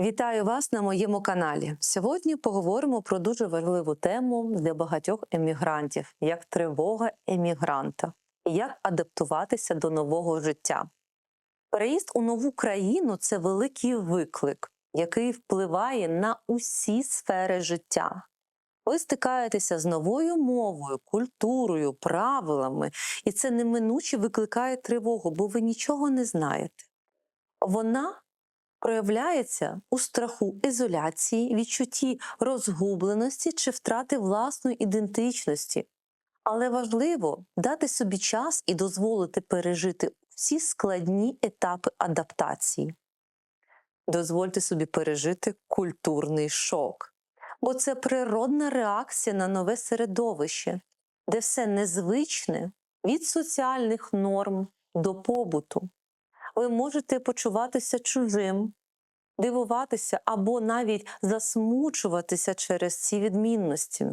Вітаю вас на моєму каналі. Сьогодні поговоримо про дуже важливу тему для багатьох емігрантів, як тривога емігранта, і як адаптуватися до нового життя. Переїзд у нову країну це великий виклик, який впливає на усі сфери життя. Ви стикаєтеся з новою мовою, культурою, правилами, і це неминуче викликає тривогу, бо ви нічого не знаєте. Вона проявляється у страху ізоляції, відчутті розгубленості чи втрати власної ідентичності. Але важливо дати собі час і дозволити пережити всі складні етапи адаптації. Дозвольте собі пережити культурний шок, бо це природна реакція на нове середовище, де все незвичне від соціальних норм до побуту ви можете почуватися чужим, дивуватися або навіть засмучуватися через ці відмінності.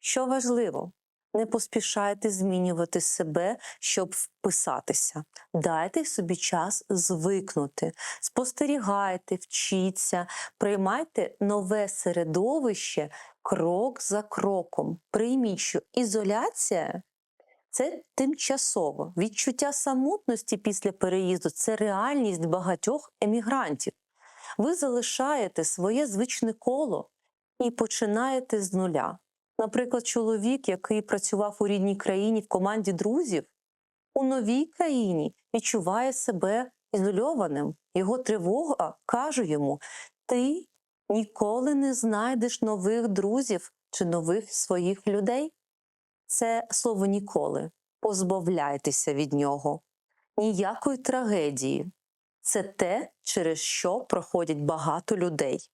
Що важливо, не поспішайте змінювати себе, щоб вписатися. Дайте собі час звикнути, спостерігайте, вчіться, приймайте нове середовище крок за кроком. Прийміть, що ізоляція це тимчасово. Відчуття самотності після переїзду це реальність багатьох емігрантів. Ви залишаєте своє звичне коло і починаєте з нуля. Наприклад, чоловік, який працював у рідній країні в команді друзів, у новій країні відчуває себе ізольованим. Його тривога каже йому: ти ніколи не знайдеш нових друзів чи нових своїх людей це слово ніколи. Позбавляйтеся від нього. Ніякої трагедії. Це те, через що проходять багато людей.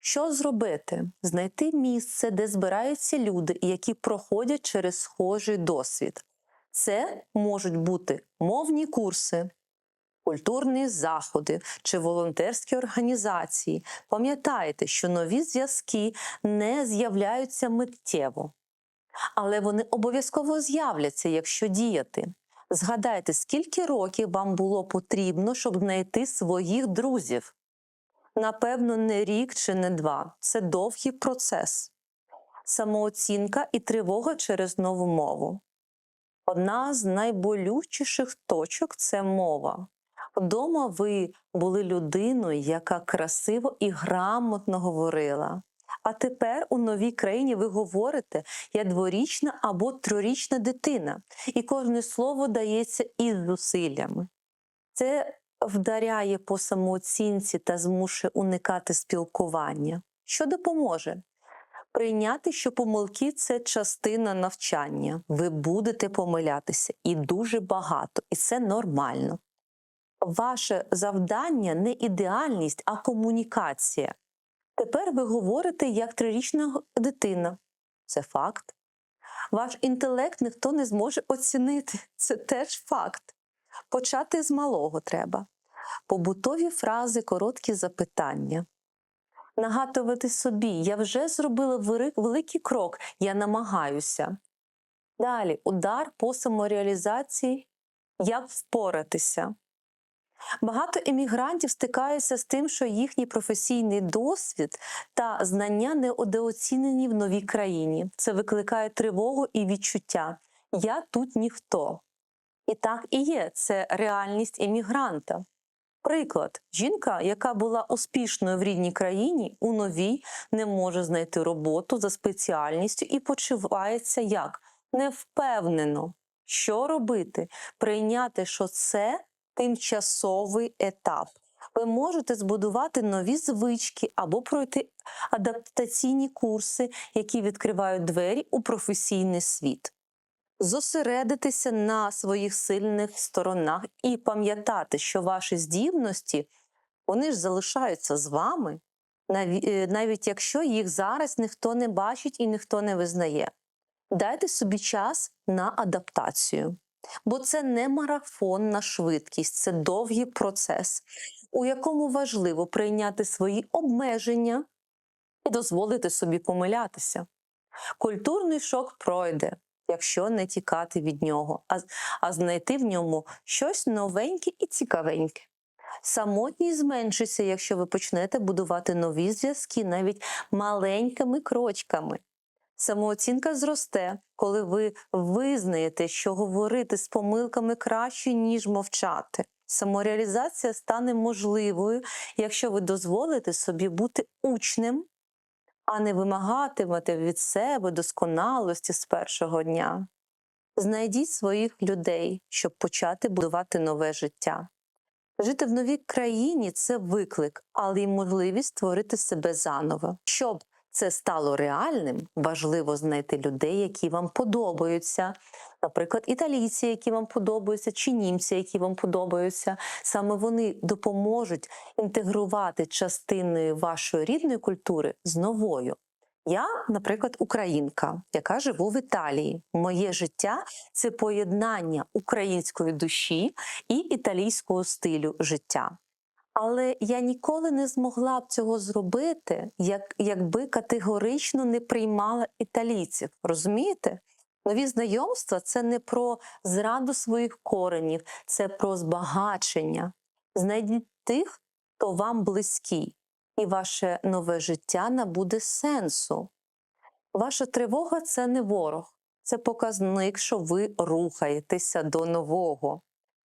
Що зробити? Знайти місце, де збираються люди, які проходять через схожий досвід. Це можуть бути мовні курси, культурні заходи чи волонтерські організації. Пам'ятайте, що нові зв'язки не з'являються миттєво але вони обов'язково з'являться, якщо діяти. Згадайте, скільки років вам було потрібно, щоб знайти своїх друзів. Напевно, не рік чи не два. Це довгий процес, самооцінка і тривога через нову мову. Одна з найболючіших точок це мова. Вдома ви були людиною, яка красиво і грамотно говорила. А тепер у новій країні ви говорите як дворічна або трирічна дитина, і кожне слово дається із зусиллями. Це вдаряє по самооцінці та змушує уникати спілкування. Що допоможе? Прийняти, що помилки це частина навчання. Ви будете помилятися і дуже багато, і це нормально. Ваше завдання не ідеальність, а комунікація. Тепер ви говорите як трирічна дитина. Це факт. Ваш інтелект ніхто не зможе оцінити. Це теж факт. Почати з малого треба. Побутові фрази, короткі запитання. Нагадувати собі, я вже зробила великий крок, я намагаюся. Далі удар по самореалізації, як впоратися. Багато іммігрантів стикаються з тим, що їхній професійний досвід та знання недооцінені в новій країні. Це викликає тривогу і відчуття. Я тут ніхто. І так і є, це реальність іммігранта. Приклад, жінка, яка була успішною в рідній країні, у новій не може знайти роботу за спеціальністю і почувається як невпевнено. Що робити? Прийняти, що це тимчасовий етап. Ви можете збудувати нові звички або пройти адаптаційні курси, які відкривають двері у професійний світ. Зосередитися на своїх сильних сторонах і пам'ятати, що ваші здібності вони ж залишаються з вами, е, навіть якщо їх зараз ніхто не бачить і ніхто не визнає. Дайте собі час на адаптацію. Бо це не марафон на швидкість, це довгий процес, у якому важливо прийняти свої обмеження і дозволити собі помилятися. Культурний шок пройде, якщо не тікати від нього, а, а знайти в ньому щось новеньке і цікавеньке. Самотність зменшиться, якщо ви почнете будувати нові зв'язки навіть маленькими крочками. Самооцінка зросте, коли ви визнаєте, що говорити з помилками краще, ніж мовчати. Самореалізація стане можливою, якщо ви дозволите собі бути учнем, а не вимагатимете від себе досконалості з першого дня. Знайдіть своїх людей, щоб почати будувати нове життя. Жити в новій країні це виклик, але й можливість створити себе заново. Щоб це стало реальним, важливо знайти людей, які вам подобаються. Наприклад, італійці, які вам подобаються, чи німці, які вам подобаються. Саме вони допоможуть інтегрувати частини вашої рідної культури з новою. Я, наприклад, українка, яка живу в Італії. Моє життя це поєднання української душі і італійського стилю життя. Але я ніколи не змогла б цього зробити, як, якби категорично не приймала італійців. Розумієте? Нові знайомства це не про зраду своїх коренів, це про збагачення. Знайдіть тих, хто вам близький, і ваше нове життя набуде сенсу. Ваша тривога це не ворог, це показник, що ви рухаєтеся до нового.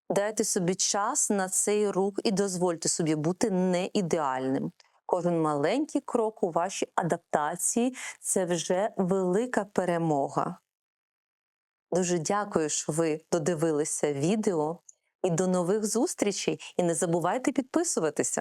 Дайте собі час на цей рух і дозвольте собі бути не ідеальним. Кожен маленький крок у вашій адаптації це вже велика перемога. Дуже дякую, що ви додивилися відео. І до нових зустрічей. І не забувайте підписуватися.